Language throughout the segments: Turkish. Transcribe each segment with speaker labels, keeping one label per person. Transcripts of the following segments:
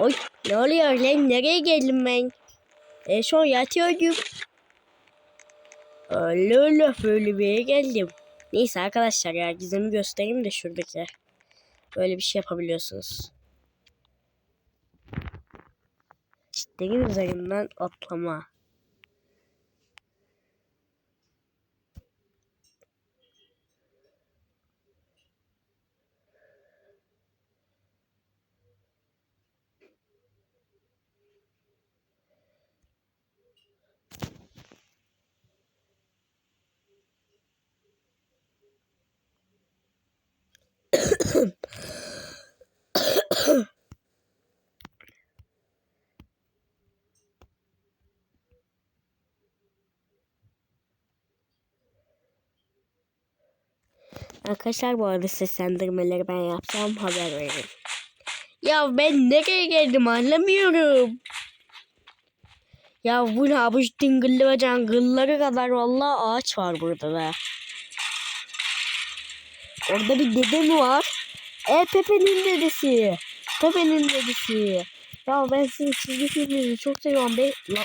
Speaker 1: Oy ne oluyor lan? Nereye geldim ben? En son yatıyordum. Allah Allah böyle bir yere geldim. Neyse arkadaşlar ya gizemi göstereyim de şuradaki. Böyle bir şey yapabiliyorsunuz. Çitlerin üzerinden atlama. Arkadaşlar bu arada seslendirmeleri ben yapsam haber verin. Ya ben nereye geldim anlamıyorum. Ya bu ne abuç dingilli ve cangılları kadar vallahi ağaç var burada da. Orada bir dede var? E Pepe'nin dedesi. Pepe'nin dedesi. Ya ben sizin çizgi filminizi çok seviyorum. Ben... La...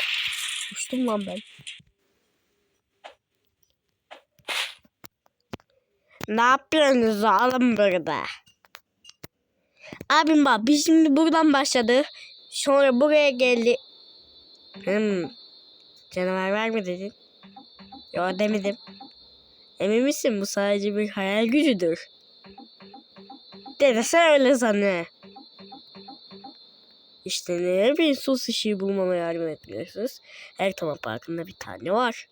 Speaker 1: Uçtum lan ben. Ne yapıyorsunuz oğlum burada? Abim bak biz şimdi buradan başladık. Sonra buraya geldi. Hmm. Canavar var mı dedin? Yo demedim. Emin misin bu sadece bir hayal gücüdür? Dedese öyle sana. İşte ne bir sus işi bulmama yardım etmiyorsunuz. Her tamam parkında bir tane var.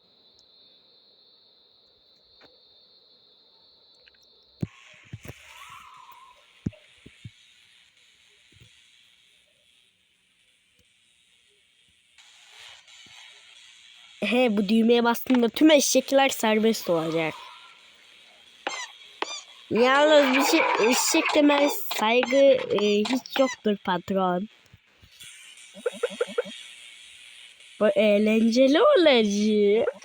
Speaker 1: He bu düğmeye bastığında tüm eşekler serbest olacak. Yalnız bir şey eşek demez saygı e, hiç yoktur patron. Bu eğlenceli olacak.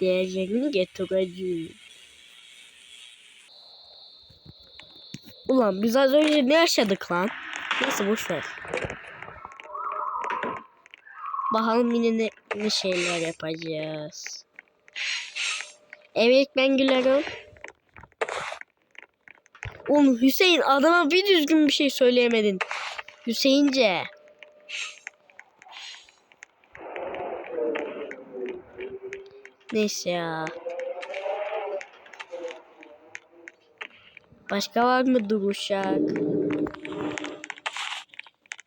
Speaker 1: Diğerlerini getireceğim. Ulan biz az önce ne yaşadık lan? Neyse boşver. Bakalım yine ne, ne şeyler yapacağız. Evet ben gülerim. Oğlum Hüseyin adama bir düzgün bir şey söyleyemedin. Hüseyince. Neyse ya. Başka var mı duruşak?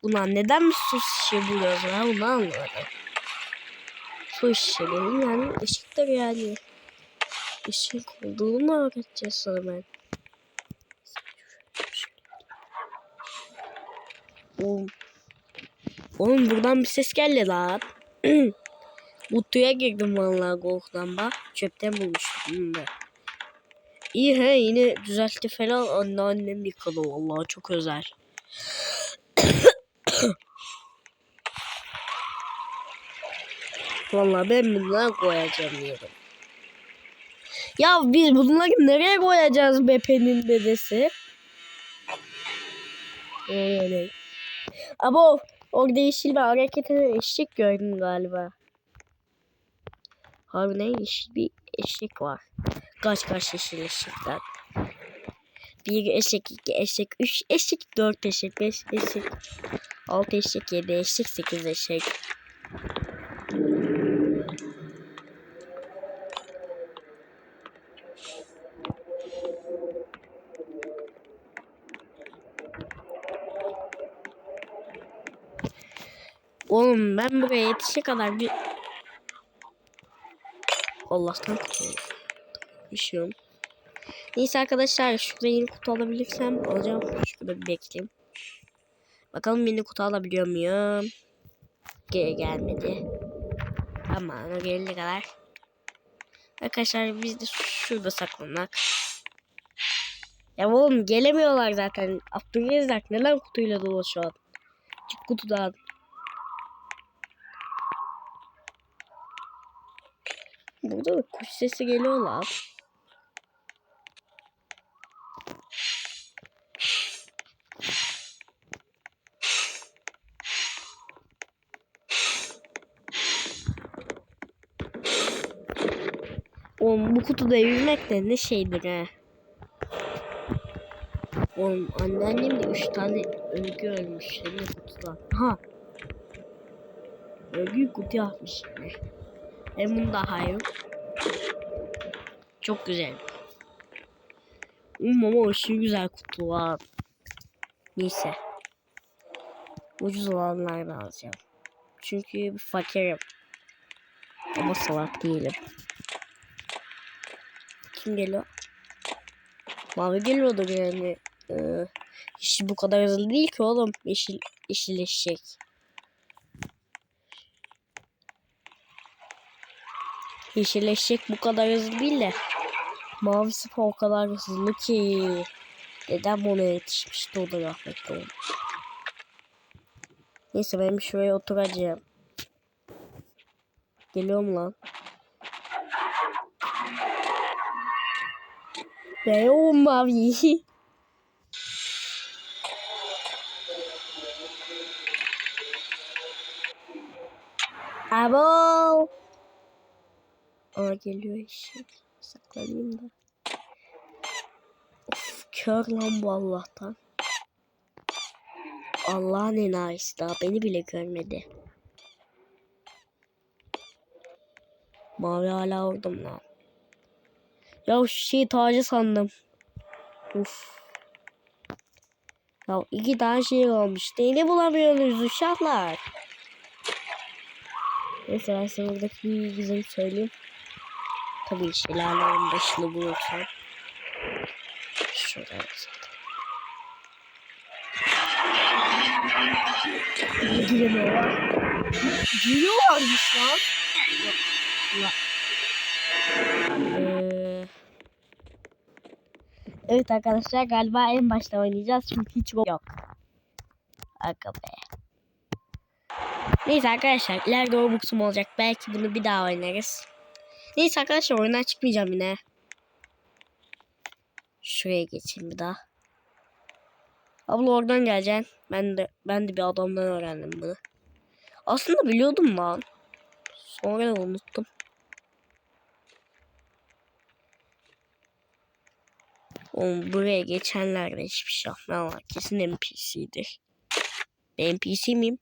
Speaker 1: Ulan neden bir su şişe buluyoruz ya bunu anlamadım. Su şişeleri yani ışıktır yani. Işık olduğunu öğreteceğiz sonra ben? Oğlum. Oğlum buradan bir ses geldi lan. Mutluya girdim vallahi korkudan bak. Çöpten bulmuştum ben. İyi he yine düzeltti falan anneannem yıkadı vallahi çok özel. Vallahi ben bunları koyacağım diyorum. Ya biz bunları nereye koyacağız Bepe'nin dedesi? Öyle. Ama orada yeşil bir hareket eden eşek gördüm galiba. Harbiden yeşil bir eşek var. Kaç kaç yeşil eşekler. Bir eşek, iki eşek, üç eşek, dört eşek, beş eşek, altı eşek, yedi eşek, sekiz eşek. Oğlum ben buraya yetişe kadar bir... Allah'tan kurtulmuşum. Neyse arkadaşlar şurada yeni kutu alabilirsem alacağım. Şurada bir bekleyeyim. Bakalım yeni kutu alabiliyor muyum? Geri gelmedi. Tamam o gelene kadar. Arkadaşlar biz de şurada saklanak. Ya oğlum gelemiyorlar zaten. Abdülrezzak neden kutuyla an? Çık kutudan. Burada da kuş sesi geliyor lan. Oğlum bu kutuda yürümek de ne şeydir he. Oğlum anneannem de 3 tane örgü ölmüş. Ne kutuda. Ha. Örgü kutu yapmış. Bunu daha yok. Çok güzel. Oğlum ama aşırı güzel kutu var. Neyse. Ucuz olanlardan alacağım. Çünkü fakirim. Ama salak değilim. Kim geliyor? Mavi geliyordur yani. Ee, yeşil bu kadar hızlı değil ki oğlum. Yeşil, yeşilleşecek. Yeşilleşecek bu kadar hızlı değil de. Mavisi o kadar hızlı ki. Dedem ona yetişmişti o da rahmetli oldu. Neyse ben şuraya oturacağım. Geliyorum lan. Ve o mavi. Abo. Aa geliyor eşek. Saklanayım da. Of kör lan bu Allah'tan. Allah'ın enayisi daha beni bile görmedi. Mavi hala oradum lan. Ya şu şey tacı sandım. Uf. Ya iki tane şey olmuş. Neyini bulamıyoruz uşaklar. Neyse ben size buradaki bir bizim söyleyeyim. Tabii şelalenin başını bulursam. Şurada zaten. Giremiyorlar. Giriyorlarmış lan. Yok, Ee, evet arkadaşlar galiba en başta oynayacağız çünkü hiç yok. Aga be. Neyse arkadaşlar ileride Robux'um olacak. Belki bunu bir daha oynarız. Neyse arkadaşlar oyundan çıkmayacağım yine. Şuraya geçeyim bir daha. Abla oradan geleceksin. Ben de ben de bir adamdan öğrendim bunu. Aslında biliyordum lan. Sonra da unuttum. Oğlum buraya geçenler de hiçbir şey yapmıyorlar. Kesin NPC'dir. Ben NPC miyim?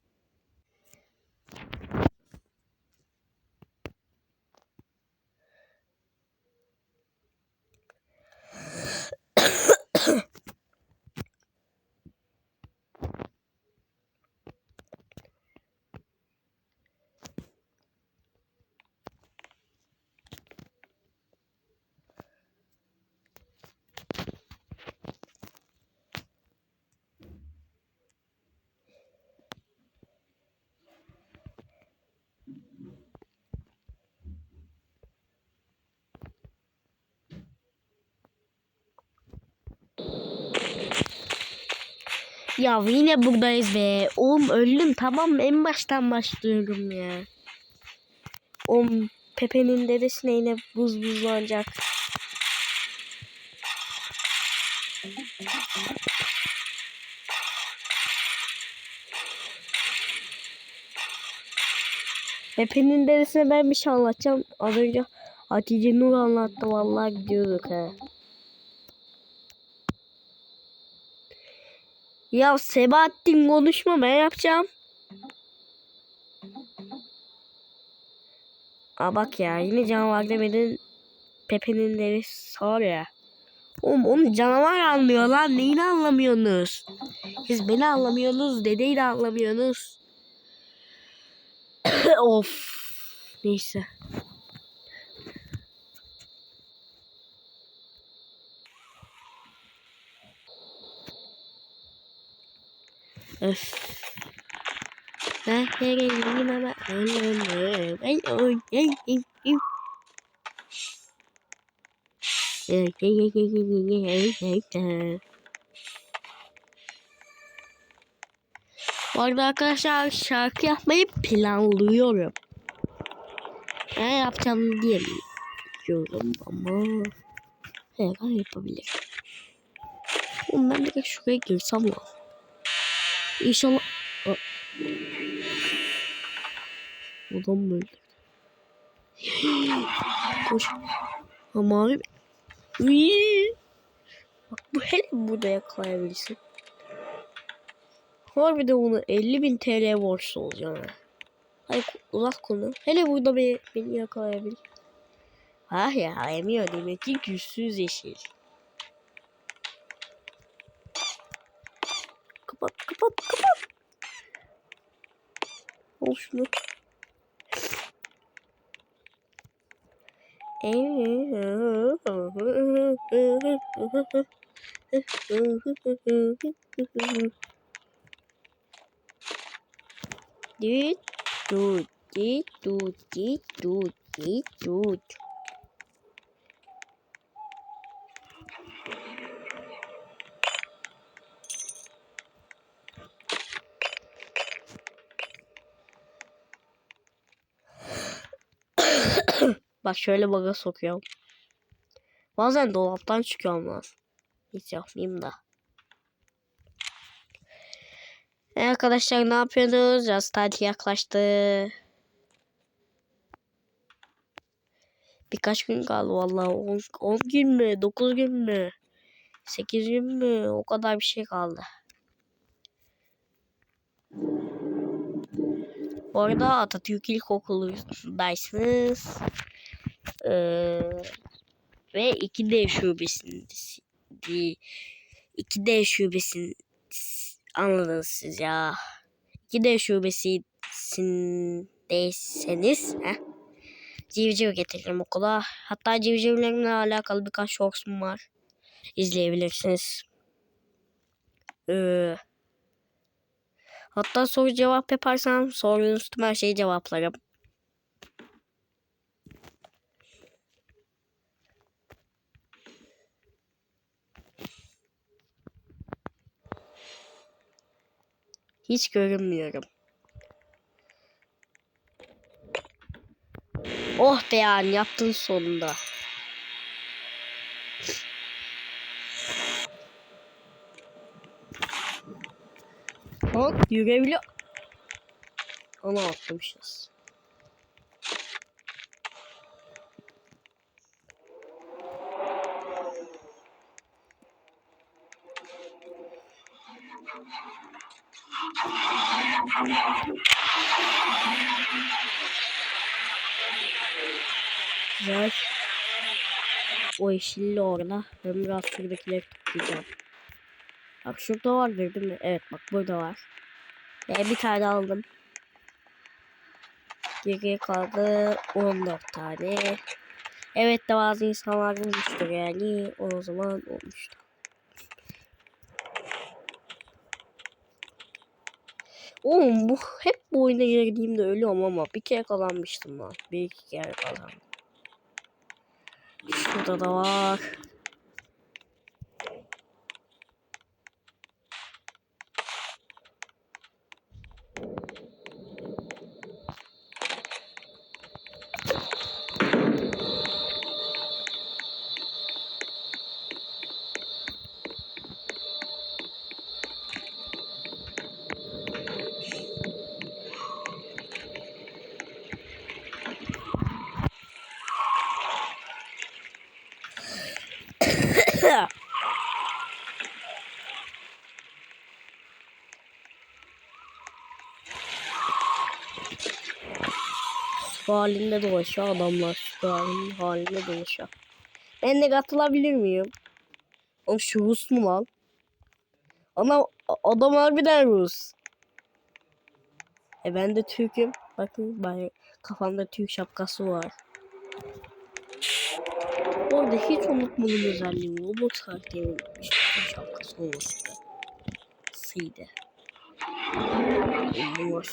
Speaker 1: Ya yine buradayız be. Oğlum öldüm tamam en baştan başlıyorum ya. Oğlum Pepe'nin dedesine yine buz buzlanacak. Pepe'nin dedesine ben bir şey anlatacağım. Az önce Hatice Nur anlattı vallahi gidiyorduk he. Ya Sebahattin konuşma ben yapacağım. Aa bak ya yine canavar demedin. Pepe'nin devi sağır ya. Oğlum onu canavar anlıyor lan. Neyini anlamıyorsunuz? Siz beni anlamıyorsunuz. Dedeyi de anlamıyorsunuz. of. Neyse. Öf. Ben geleyim ama ölümüm. Ben oynayayım. Bu arada arkadaşlar şarkı yapmayı planlıyorum. Ne yapacağım diye biliyorum ama her an yapabilirim. Oğlum ben direkt şuraya girsem ya. İnşallah... Aa. Adam mı öldü? Koş. Ha, mavi. Bak bu hele burada yakalayabilirsin. Harbiden bunu 50.000 TL borçlu olacağım ha. Hadi ku- uzat konu. Hele burada beni, beni yakalayabilir. Ah ya emiyor demek ki güçsüz yeşil. Kapat kapat kapat. Al şunu. Düt düt düt düt düt düt düt. Bak şöyle baga sokuyorum. Bazen dolaptan çıkıyorum lan. Hiç yapmayayım da. E arkadaşlar ne yapıyorsunuz? Yaz tatil yaklaştı. Birkaç gün kaldı vallahi. 10, 10 gün mü? 9 gün mü? 8 gün mü? O kadar bir şey kaldı. Bu arada Atatürk İlkokulu'ndaysınız. Ee, ve 2D şubesindeyiz. 2D şubesin anladınız siz ya. 2D şubesindeyseniz heh, civciv getiririm okula. Hatta civcivlerimle alakalı birkaç shortsum var. İzleyebilirsiniz. Ee, hatta soru cevap yaparsam sorunuz tüm her şeyi cevaplarım. Hiç görünmüyorum. Oh be yani yaptın sonunda. Bak yürüyebiliyor. Onu atlamışız. Güzel. O yeşilli orada. Ben biraz şuradakileri tutacağım. Bak şurada vardır değil mi? Evet bak burada var. Ve bir tane aldım. Geriye kaldı 14 tane. Evet de bazı insanlar bulmuştur yani. O zaman olmuştu. Oğlum bu hep bu oyuna girdiğimde ölüyorum ama bir kere kazanmıştım lan. Bir iki kere kazandım. Şurada da var. Su halinde dolaşıyor adamlar. Su halinde, dolaşıyor. Ben de katılabilir miyim? Oğlum şu Rus mu lan? Ana adam harbiden Rus. E ben de Türk'üm. Bakın ben kafamda Türk şapkası var. Orada hiç unutmadım özelliğimi. Robot karakterimin Türk şapkası olması. Sıydı. Bunlar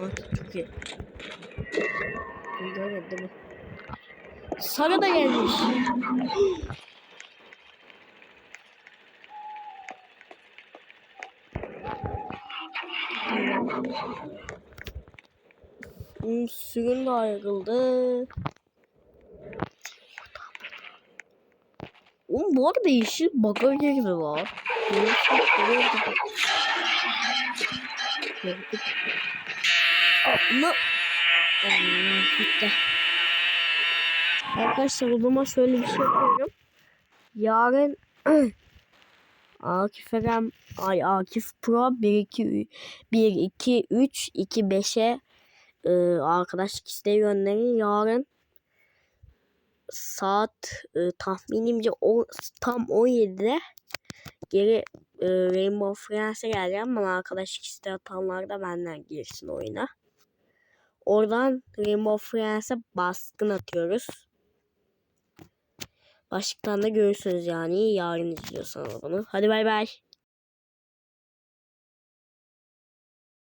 Speaker 1: Bunlar çok iyi. Görmedi değil mi? Sara da gelmiş. Hmm, sürün de ayrıldı. Oğlum bu arada yeşil bug'a girdi var. Ne? Bitti. Arkadaşlar o şöyle bir şey yapıyorum. Yarın Akif Eren ay Akif Pro 1 2 1 2 3 2 5'e e, arkadaşlık isteği gönderin. Yarın saat e, tahminimce o, tam 17'de geri e, Rainbow Friends'e geleceğim. Bana arkadaşlık isteği atanlar da benden girsin oyuna. Oradan Rainbow Friends'e baskın atıyoruz. Başlıktan da görürsünüz yani yarın izliyorsanız bunu. Hadi bay bay.